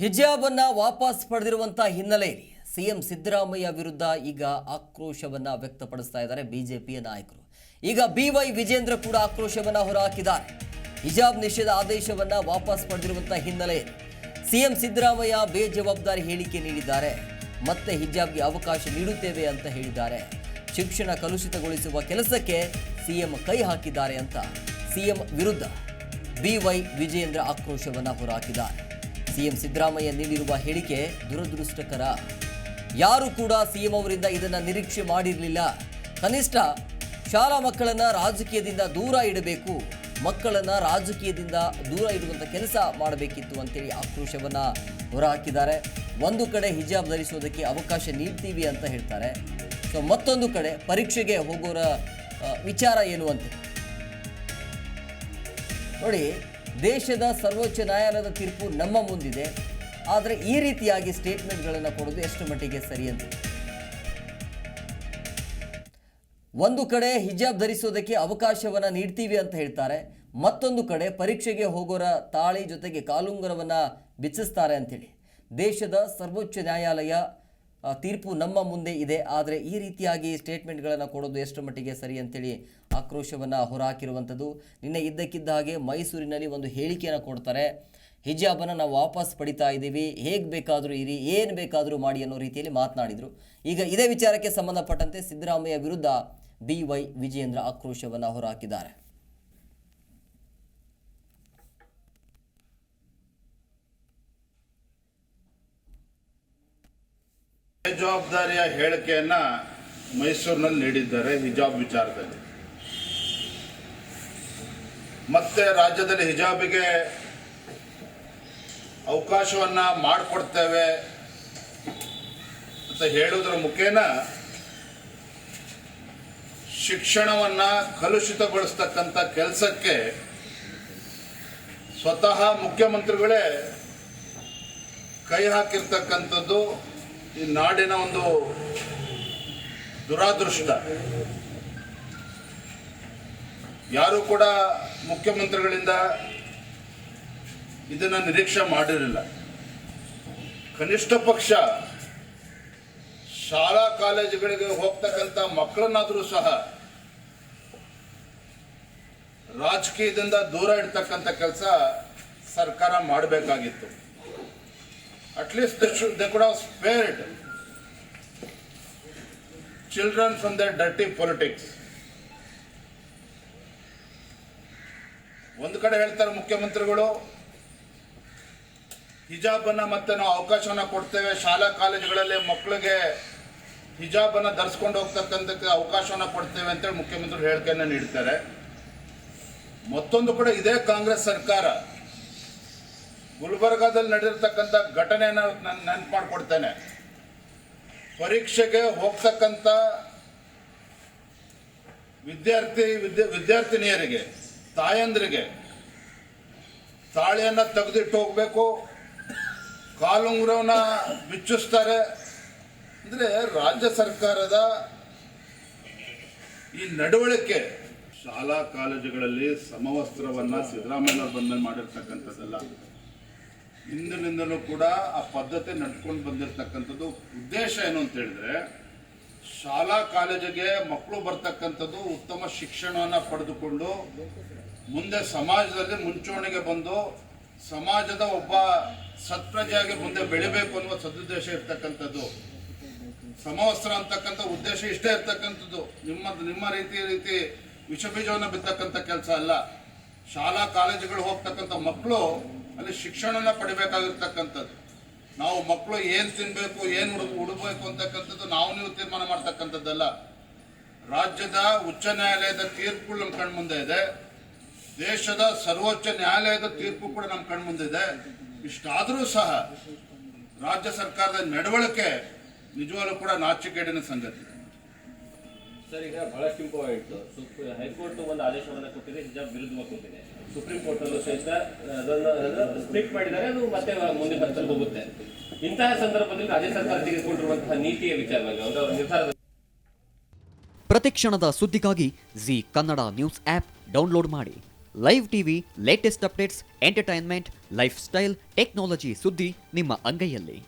ಹಿಜಾಬನ್ನ ವಾಪಸ್ ಪಡೆದಿರುವಂತಹ ಹಿನ್ನೆಲೆಯಲ್ಲಿ ಸಿಎಂ ಸಿದ್ದರಾಮಯ್ಯ ವಿರುದ್ಧ ಈಗ ಆಕ್ರೋಶವನ್ನ ವ್ಯಕ್ತಪಡಿಸ್ತಾ ಇದ್ದಾರೆ ಬಿಜೆಪಿಯ ನಾಯಕರು. ಈಗ ಬಿ ವೈ ವಿಜೇಂದ್ರ ಕೂಡ ಆಕ್ರೋಶವನ್ನ ಹೊರಹಾಕಿದ್ದಾರೆ. ಹಿಜಾಬ್ ನಿಷೇಧ ಆದೇಶವನ್ನ ವಾಪಸ್ ಪಡೆದಿರುವಂತಹ ಹಿನ್ನೆಲೆಯಲ್ಲಿ ಸಿಎಂ ಸಿದ್ದರಾಮಯ್ಯ ಬೇಜವಾಬ್ದಾರಿ ಹೇಳಿಕೆ ನೀಡಿದ್ದಾರೆ. ಮತ್ತೆ ಹಿಜಾಬ್ಗೆ ಅವಕಾಶ ನೀಡುತ್ತೇವೆ ಅಂತ ಹೇಳಿದ್ದಾರೆ. ಶಿಕ್ಷಣ ಕಲುಷಿತಗೊಳಿಸುವ ಕೆಲಸಕ್ಕೆ ಸಿಎಂ ಕೈ ಹಾಕಿದ್ದಾರೆ ಅಂತ ಸಿಎಂ ವಿರುದ್ಧ ಬಿ ವೈ ವಿಜೇಂದ್ರ ಆಕ್ರೋಶವನ್ನ ಹೊರಹಾಕಿದ್ದಾರೆ. ಸಿಎಂ ಸಿದ್ದರಾಮಯ್ಯ ನೀಡಿರುವ ಹೇಳಿಕೆ ದುರದೃಷ್ಟಕರ. ಯಾರು ಕೂಡ ಸಿಎಂ ಅವರಿಂದ ಇದನ್ನು ನಿರೀಕ್ಷೆ ಮಾಡಿರಲಿಲ್ಲ. ಕನಿಷ್ಠ ಶಾಲಾ ಮಕ್ಕಳನ್ನು ರಾಜಕೀಯದಿಂದ ದೂರ ಇಡಬೇಕು. ಮಕ್ಕಳನ್ನು ರಾಜಕೀಯದಿಂದ ದೂರ ಇಡುವಂಥ ಕೆಲಸ ಮಾಡಬೇಕಿತ್ತು ಅಂತೇಳಿ ಆಕ್ರೋಶವನ್ನು ಹೊರಹಾಕಿದ್ದಾರೆ. ಒಂದು ಕಡೆ ಹಿಜಾಬ್ ಧರಿಸೋದಕ್ಕೆ ಅವಕಾಶ ನೀಡ್ತೀವಿ ಅಂತ ಹೇಳ್ತಾರೆ. ಸೊ ಮತ್ತೊಂದು ಕಡೆ ಪರೀಕ್ಷೆಗೆ ಹೋಗೋರ ವಿಚಾರ ಏನು ಅಂತ? ನೋಡಿ, ದೇಶದ ಸರ್ವೋಚ್ಚ ನ್ಯಾಯಾಲಯದ ತೀರ್ಪು ನಮ್ಮ ಮುಂದಿದೆ. ಆದರೆ ಈ ರೀತಿಯಾಗಿ ಸ್ಟೇಟ್ಮೆಂಟ್ಗಳನ್ನು ಕೊಡೋದು ಎಷ್ಟು ಮಟ್ಟಿಗೆ ಸರಿ ಅಂತ. ಒಂದು ಕಡೆ ಹಿಜಾಬ್ ಧರಿಸೋದಕ್ಕೆ ಅವಕಾಶವನ್ನು ನೀಡ್ತೀವಿ ಅಂತ ಹೇಳ್ತಾರೆ. ಮತ್ತೊಂದು ಕಡೆ ಪರೀಕ್ಷೆಗೆ ಹೋಗೋರ ತಾಳಿ ಜೊತೆಗೆ ಕಾಲುಂಗರವನ್ನು ಬಿಚ್ಚಿಸ್ತಾರೆ ಅಂತೇಳಿ. ದೇಶದ ಸರ್ವೋಚ್ಚ ನ್ಯಾಯಾಲಯ ತೀರ್ಪು ನಮ್ಮ ಮುಂದೆ ಇದೆ. ಆದರೆ ಈ ರೀತಿಯಾಗಿ ಸ್ಟೇಟ್ಮೆಂಟ್ಗಳನ್ನು ಕೊಡೋದು ಎಷ್ಟು ಮಟ್ಟಿಗೆ ಸರಿ ಅಂತೇಳಿ ಆಕ್ರೋಶವನ್ನು ಹೊರಹಾಕಿರುವಂಥದ್ದು. ನಿನ್ನೆ ಇದ್ದಕ್ಕಿದ್ದ ಹಾಗೆ ಮೈಸೂರಿನಲ್ಲಿ ಒಂದು ಹೇಳಿಕೆಯನ್ನು ಕೊಡ್ತಾರೆ. ಹಿಜಾಬನ್ನು ನಾವು ವಾಪಸ್ ಪಡಿತಾ ಇದ್ದೀವಿ. ಹೇಗೆ ಬೇಕಾದರೂ ಇರಿ, ಏನು ಬೇಕಾದರೂ ಮಾಡಿ ಅನ್ನೋ ರೀತಿಯಲ್ಲಿ ಮಾತನಾಡಿದರು. ಈಗ ಇದೇ ವಿಚಾರಕ್ಕೆ ಸಂಬಂಧಪಟ್ಟಂತೆ ಸಿದ್ದರಾಮಯ್ಯ ವಿರುದ್ಧ ಬಿ ವೈ ವಿಜಯೇಂದ್ರ ಆಕ್ರೋಶವನ್ನು ಹೊರಹಾಕಿದ್ದಾರೆ. ಬೇಜವಾಬ್ದಾರಿಯ ಹೇಳಿಕೆಯನ್ನ ಮೈಸೂರಿನಲ್ಲಿ ನೀಡಿದ್ದಾರೆ ಹಿಜಾಬ್ ವಿಚಾರದಲ್ಲಿ. ಮತ್ತೆ ರಾಜ್ಯದಲ್ಲಿ ಹಿಜಾಬಿಗೆ ಅವಕಾಶವನ್ನ ಮಾಡಿಕೊಡ್ತೇವೆ ಅಂತ ಹೇಳುವುದರ ಮುಖೇನ ಶಿಕ್ಷಣವನ್ನ ಕಲುಷಿತಗೊಳಿಸ್ತಕ್ಕಂಥ ಕೆಲಸಕ್ಕೆ ಸ್ವತಃ ಮುಖ್ಯಮಂತ್ರಿಗಳೇ ಕೈ ಹಾಕಿರ್ತಕ್ಕಂಥದ್ದು ಈ ನಾಡಿನ ಒಂದು ದುರಾದೃಷ್ಟ. ಯಾರು ಕೂಡ ಮುಖ್ಯಮಂತ್ರಿಗಳಿಂದ ಇದನ್ನ ನಿರೀಕ್ಷೆ ಮಾಡಿರಲಿಲ್ಲ. ಕನಿಷ್ಠ ಪಕ್ಷ ಶಾಲಾ ಕಾಲೇಜುಗಳಿಗೆ ಹೋಗ್ತಕ್ಕಂಥ ಮಕ್ಕಳನ್ನಾದರೂ ಸಹ ರಾಜಕೀಯದಿಂದ ದೂರ ಇಡ್ತಕ್ಕಂಥ ಕೆಲಸ ಸರ್ಕಾರ ಮಾಡಬೇಕಾಗಿತ್ತು. At least they should, they could have spared children from their dirty politics. ಒಂದು ಕಡೆ ಹೇಳ್ತಾರೆ ಮುಖ್ಯಮಂತ್ರಿಗಳು, ಹಿಜಾಬನ್ನ ಮತ್ತೆ ನಾವು ಅವಕಾಶವನ್ನು ಕೊಡ್ತೇವೆ. ಶಾಲಾ ಕಾಲೇಜುಗಳಲ್ಲಿ ಮಕ್ಕಳಿಗೆ ಹಿಜಾಬನ್ನು ಧರಿಸ್ಕೊಂಡು ಹೋಗ್ತಕ್ಕಂಥಕ್ಕೆ ಅವಕಾಶವನ್ನು ಕೊಡ್ತೇವೆ ಅಂತೇಳಿ ಮುಖ್ಯಮಂತ್ರಿಗಳು ಹೇಳಿಕೆಯನ್ನು ನೀಡ್ತಾರೆ. ಮತ್ತೊಂದು ಕಡೆ ಇದೇ ಕಾಂಗ್ರೆಸ್ ಸರ್ಕಾರ ಗುಲ್ಬರ್ಗಾದಲ್ಲಿ ನಡೆದಿರ್ತಕ್ಕಂಥ ಘಟನೆಯನ್ನ ನಾನು ನೆನಪು ಮಾಡಿಕೊಡ್ತೇನೆ ಪರೀಕ್ಷೆಗೆ ಹೋಗ್ತಕ್ಕಂಥ ವಿದ್ಯಾರ್ಥಿ, ವಿದ್ಯಾ, ವಿದ್ಯಾರ್ಥಿನಿಯರಿಗೆ, ತಾಯಂದ್ರಿಗೆ ತಾಳೆಯನ್ನು ತೆಗೆದಿಟ್ಟು ಹೋಗ್ಬೇಕು. ಕಾಲುಂಗುರವನ್ನ ಬಿಚ್ಚಿಸ್ತಾರೆ. ಅಂದ್ರೆ ರಾಜ್ಯ ಸರ್ಕಾರದ ಈ ನಡವಳಿಕೆ ಶಾಲಾ ಕಾಲೇಜುಗಳಲ್ಲಿ ಸಮವಸ್ತ್ರವನ್ನ ಸಿದ್ದರಾಮಯ್ಯ ಬಂದ್ಮೇಲೆ ಮಾಡಿರ್ತಕ್ಕಂಥದ್ದಲ್ಲ. ಹಿಂದಿನಿಂದಲೂ ಕೂಡ ಆ ಪದ್ಧತಿ ನಡ್ಕೊಂಡು ಬಂದಿರತಕ್ಕಂಥದ್ದು ಉದ್ದೇಶ ಏನು ಅಂತ ಹೇಳಿದ್ರೆ, ಶಾಲಾ ಕಾಲೇಜಿಗೆ ಮಕ್ಕಳು ಬರ್ತಕ್ಕಂಥದ್ದು ಉತ್ತಮ ಶಿಕ್ಷಣವನ್ನ ಪಡೆದುಕೊಂಡು ಮುಂದೆ ಸಮಾಜದಲ್ಲಿ ಮುಂಚೂಣಿಗೆ ಬಂದು ಸಮಾಜದ ಒಬ್ಬ ಸತ್ಪ್ರಜೆಯಾಗಿ ಮುಂದೆ ಬೆಳಿಬೇಕು ಅನ್ನುವ ಸದುದ್ದೇಶ ಇರ್ತಕ್ಕಂಥದ್ದು. ಸಮವಸ್ತ್ರ ಅಂತಕ್ಕಂಥ ಉದ್ದೇಶ ಇಷ್ಟೇ ಇರ್ತಕ್ಕಂಥದ್ದು. ನಿಮ್ಮ ನಿಮ್ಮ ರೀತಿ ರೀತಿ ವಿಷಬೀಜವನ್ನು ಬಿತ್ತಕ್ಕಂಥ ಕೆಲಸ ಅಲ್ಲ. ಶಾಲಾ ಕಾಲೇಜುಗಳು ಹೋಗ್ತಕ್ಕಂಥ ಮಕ್ಕಳು ಅಲ್ಲಿ ಶಿಕ್ಷಣನ ಪಡಿಬೇಕಾಗಿರ್ತಕ್ಕಂಥದ್ದು. ನಾವು ಮಕ್ಕಳು ಏನು ತಿನ್ನಬೇಕು ಏನು ಹುಡುಕ ಉಡಬೇಕು ಅಂತಕ್ಕಂಥದ್ದು ನಾವು ನೀವು ತೀರ್ಮಾನ ಮಾಡ್ತಕ್ಕಂಥದ್ದಲ್ಲ. ರಾಜ್ಯದ ಉಚ್ಚ ನ್ಯಾಯಾಲಯದ ತೀರ್ಪು ನಮ್ಮ ಕಣ್ಮುಂದೆ ಇದೆ. ದೇಶದ ಸರ್ವೋಚ್ಚ ನ್ಯಾಯಾಲಯದ ತೀರ್ಪು ಕೂಡ ನಮ್ಮ ಇದೆ. ಇಷ್ಟಾದರೂ ಸಹ ರಾಜ್ಯ ಸರ್ಕಾರದ ನಡವಳಿಕೆ ನಿಜವಾಗ್ಲೂ ಕೂಡ ನಾಚಿಕೆಡಿನ ಸಂಗತಿ. ಸರ್, ಈಗ ಬಹಳಷ್ಟು ಇಂಪಾರ್ಟೆಂಟ್ ಹೈಕೋರ್ಟ್ ಒಂದು ಆದೇಶವನ್ನು ಕೊಟ್ಟಿದೆ ಹಿಜಾಬ್ ವಿರುದ್ಧವಾಗಿ ಕೊಟ್ಟಿದೆ. ಸುಪ್ರೀಂ ಕೋರ್ಟ್ ಅಲ್ಲೂ ಸಹಿತ ಸ್ಪ್ಲಿಟ್ ಮಾಡಿದರೆ ಅದು ಮತ್ತೆ ಮುಂದೆ ಹಂತದಲ್ಲಿ ಹೋಗುತ್ತೆ. ಇಂತಹ ಸಂದರ್ಭದಲ್ಲಿ ರಾಜ್ಯ ಸರ್ಕಾರ ತೆಗೆದುಕೊಂಡಿರುವಂತಹ ನೀತಿಯ ವಿಚಾರವಾಗಿ ಅಂದ್ರೆ ಅವರ ನಿರ್ಧಾರದ ಪ್ರತಿಕ್ಷಣದ ಸುದ್ದಿಗಾಗಿ Zee Kannada news app download ಮಾಡಿ. Live TV latest updates entertainment lifestyle technology ಸುದ್ದಿ ನಿಮ್ಮ ಅಂಗೈಯಲ್ಲಿ.